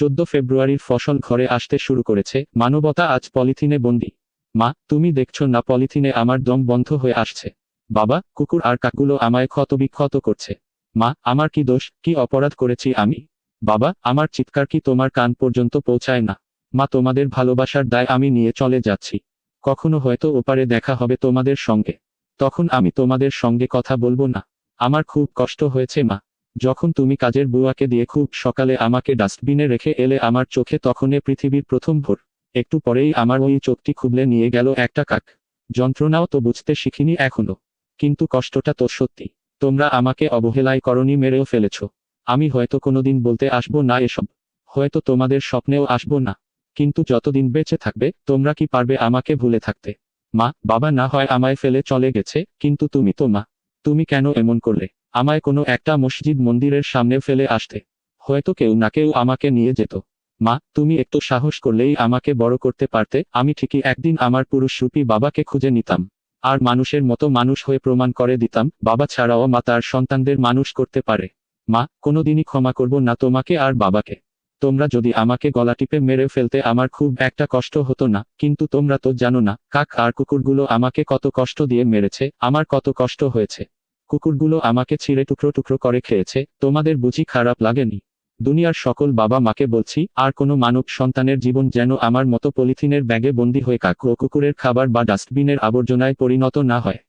চোদ্দ ফেব্রুয়ারির ফসল ঘরে আসতে শুরু করেছে। মানবতা আজ পলিথিনে বন্দি। মা, তুমি দেখছ না পলিথিনে আমার দম বন্ধ হয়ে আসছে। বাবা, কুকুর আর কাকগুলো আমায় ক্ষত বিক্ষত করছে। মা, আমার কি দোষ, কি অপরাধ করেছি আমি? বাবা, আমার চিৎকার কি তোমার কান পর্যন্ত পৌঁছায় না? মা, তোমাদের ভালোবাসার দায় আমি নিয়ে চলে যাচ্ছি। কখনো হয়তো ওপারে দেখা হবে তোমাদের সঙ্গে। তখন আমি তোমাদের সঙ্গে কথা বলব না। আমার খুব কষ্ট হয়েছে মা। যখন তুমি কাজের বুয়াকে দিয়ে খুব সকালে আমাকে ডাস্টবিনে রেখে এলে আমার চোখে তখনে পৃথিবীর প্রথম ভোর। একটু পরেই আমার ওই চোখটি খুবলে নিয়ে গেল একটা কাক। যন্ত্রণাও তো বুঝতে শিখিনি এখনও। কিন্তু কষ্টটা তো সত্যি। তোমরা আমাকে অবহেলায় করণী মেরেও ফেলেছ। আমি হয়তো কোনোদিন বলতে আসব না এসব। হয়তো তোমাদের স্বপ্নেও আসব না। কিন্তু যতদিন বেঁচে থাকবে, তোমরা কি পারবে আমাকে ভুলে থাকতে? মা, বাবা না হয় আমায় ফেলে চলে গেছে, কিন্তু তুমি তো মা। তুমি কেন এমন করলে? আমায় কোনো একটা মসজিদ মন্দিরের সামনে ফেলে আসতে। হয়তো কেউ না কেউ আমাকে নিয়ে যেত। মা, তুমি একটু সাহস করলেই আমাকে বড় করতে পারতে, আমি ঠিকই একদিন আমার পুরুষ রূপী বাবাকে খুঁজে নিতাম। আর মানুষের মতো মানুষ হয়ে প্রমাণ করে দিতাম, বাবা ছাড়াও মা তার সন্তানদের মানুষ করতে পারে। মা, কোনোদিনই ক্ষমা করব না তোমাকে আর বাবাকে। তোমরা যদি আমাকে গলা টিপে মেরে ফেলতে আমার খুব একটা কষ্ট হতো না, কিন্তু তোমরা তো জানো না, কাক আর কুকুরগুলো আমাকে কত কষ্ট দিয়ে মেরেছে, আমার কত কষ্ট হয়েছে। কুকুরগুলো আমাকে ছিঁড়ে টুকরো টুকরো করে খেয়েছে, তোমাদের বুঝি খারাপ লাগেনি? দুনিয়ার সকল বাবা মাকে বলছি, আর কোনো মানব সন্তানের জীবন যেন আমার মতো পলিথিনের ব্যাগে বন্দী হয়ে কাকু কুকুরের খাবার বা ডাস্টবিনের আবর্জনায় পরিণত না হয়।